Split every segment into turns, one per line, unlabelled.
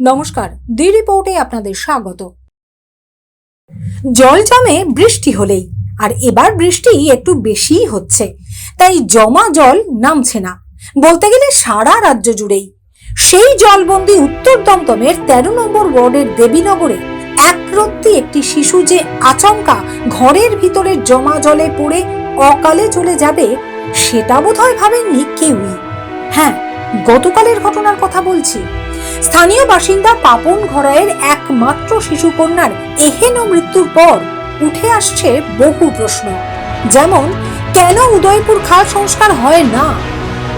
নমস্কার দি রিপোর্টে আপনাদের স্বাগত। জল জমে বৃষ্টি হলেই, আর এবার বৃষ্টি একটু বেশিই হচ্ছে, তাই জমা জল নামছে না। বলতে গেলে সারা রাজ্য জুড়েই। সেই জলবন্দি উত্তর দমদমের তেরো নম্বর ওয়ার্ডের দেবীনগরে একরত্তি একটি শিশু যে আচমকা ঘরের ভিতরে জমা জলে পড়ে অকালে চলে যাবে, সেটা বোধহয় ভাবেননি কেউই। হ্যাঁ গতকালের ঘটনার কথা বলছি। স্থানীয় বাসিন্দা পাপন ঘরায়ের একমাত্র শিশু কন্যার এহেন মৃত্যুর পর উঠে আসছে বহু প্রশ্ন। যেমন, কেন উদয়পুর খাল সংস্কার হয় না?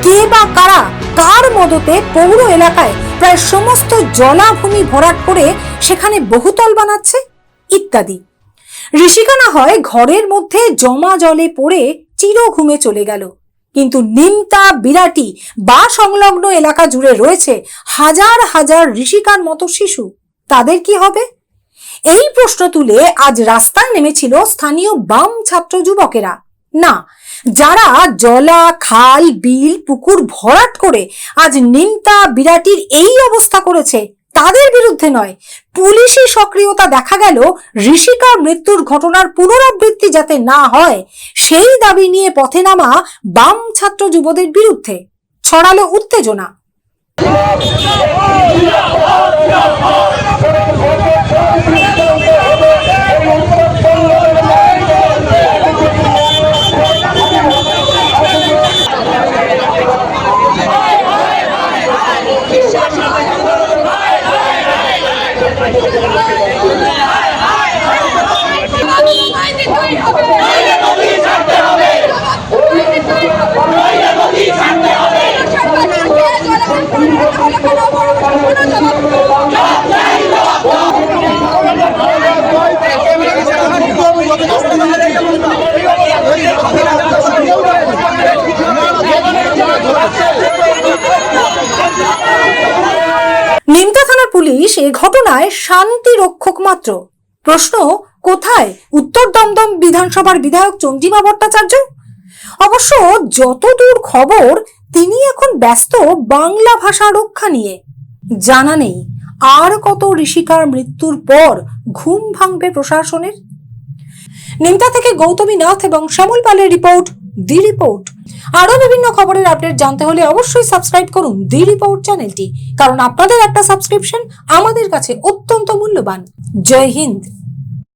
কে বা কারা কার মদতে পৌর এলাকায় প্রায় সমস্ত জলাভূমি ভরাট করে সেখানে বহুতল বানাচ্ছে? ইত্যাদি। ঋষিকা না হয় ঘরের মধ্যে জমা জলে পড়ে চির ঘুমে চলে গেল। কিন্তু নিমতা বিরাটি বা সংলগ্ন এলাকা জুড়ে রয়েছে হাজার হাজার ঋষিকার মতো শিশু। তাদের কি হবে? এই প্রশ্ন তুলে আজ রাস্তায় নেমেছিল স্থানীয় বাম ছাত্র যুবকেরা। না, যারা জলা, খাল, বিল, পুকুর ভরাট করে আজ নিমতা বিরাটির এই অবস্থা করেছে তাদের বিরুদ্ধে নয়। পুলিশি সক্রিয়তা দেখা গেল ঋষিকার মৃত্যুর ঘটনার পুনরাবৃত্তি যাতে না হয়, সেই দাবি নিয়ে পথে নামা বাম ছাত্র যুবদের বিরুদ্ধে ছড়ালো উত্তেজনা। নিমতা থানার পুলিশ এ ঘটনায় শান্তি রক্ষক মাত্র। প্রশ্ন, কোথায়? উত্তর দমদম বিধানসভার বিধায়ক চন্দ্রিমা ভট্টাচার্য? অবশ্য যতদূর খবর, তিনি এখন ব্যস্ত বাংলা ভাষা রক্ষা নিয়ে। জানা নেই, আর কত ঋষিকার মৃত্যুর পর ঘুম ভাঙবে প্রশাসনের? নিমতা থেকে গৌতমী নাথ এবং শ্যামল পালের রিপোর্ট, দি রিপোর্ট। আরও বিভিন্ন খবরের আপডেট জানতে হলে অবশ্যই সাবস্ক্রাইব করুন দি রিপোর্ট চ্যানেলটি, কারণ আপনাদের একটা সাবস্ক্রিপশন আমাদের কাছে অত্যন্ত মূল্যবান। জয় হিন্দ।